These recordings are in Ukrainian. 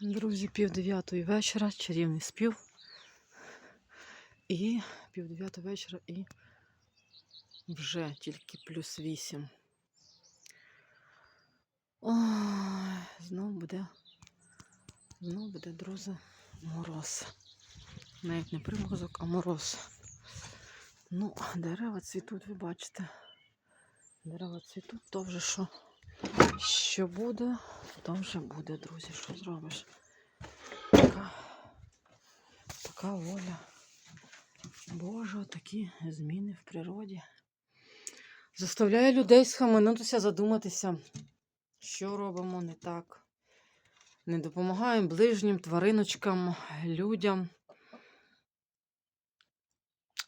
Друзі, пів дев'ятої вечора, чарівний спів. І пів дев'ятої вечора і вже тільки плюс вісім. Ой, знов буде. Знов буде, друзі, мороз. Навіть не приморозок, а мороз. Ну, дерева цвітуть, ви бачите. Дерева цвітуть, то вже що? Що буде, то вже буде, друзі, що зробиш. Така, така воля. Боже, такі зміни в природі. Заставляє людей схаменутися, задуматися, що робимо не так. Не допомагаємо ближнім, твариночкам, людям.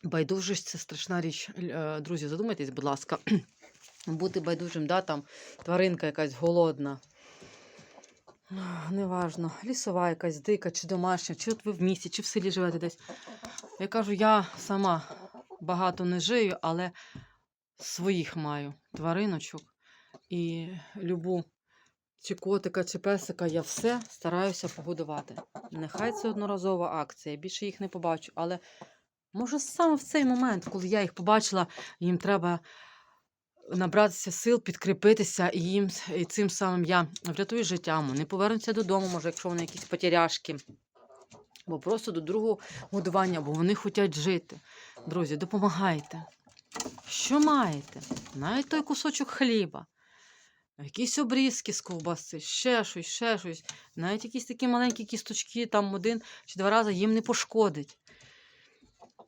Байдужість це страшна річ. Е, Друзі, задумайтесь, будь ласка. Бути байдужим, да, там тваринка якась голодна. Неважно, лісова якась дика чи домашня, чи от ви в місті, чи в селі живете десь. Я кажу, я сама багато не жию, але своїх маю твариночок. І любу чи котика, чи песика, я все стараюся погодувати. Нехай це одноразова акція, більше їх не побачу. Але може саме в цей момент, коли я їх побачила, їм треба набратися сил, підкріпитися, і їм і цим самим я врятую життя. Вони повернуться додому, може, якщо вони якісь потеряшки. Бо просто до другого годування, бо вони хочуть жити. Друзі, допомагайте. Що маєте? Навіть той кусочок хліба, якісь обрізки з ковбаси, ще щось, ще щось. Навіть якісь такі маленькі кісточки, там один чи два рази їм не пошкодить.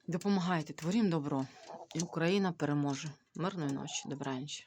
Допомагайте, творім добро. Україна переможе. Мирної ночі, добраніч.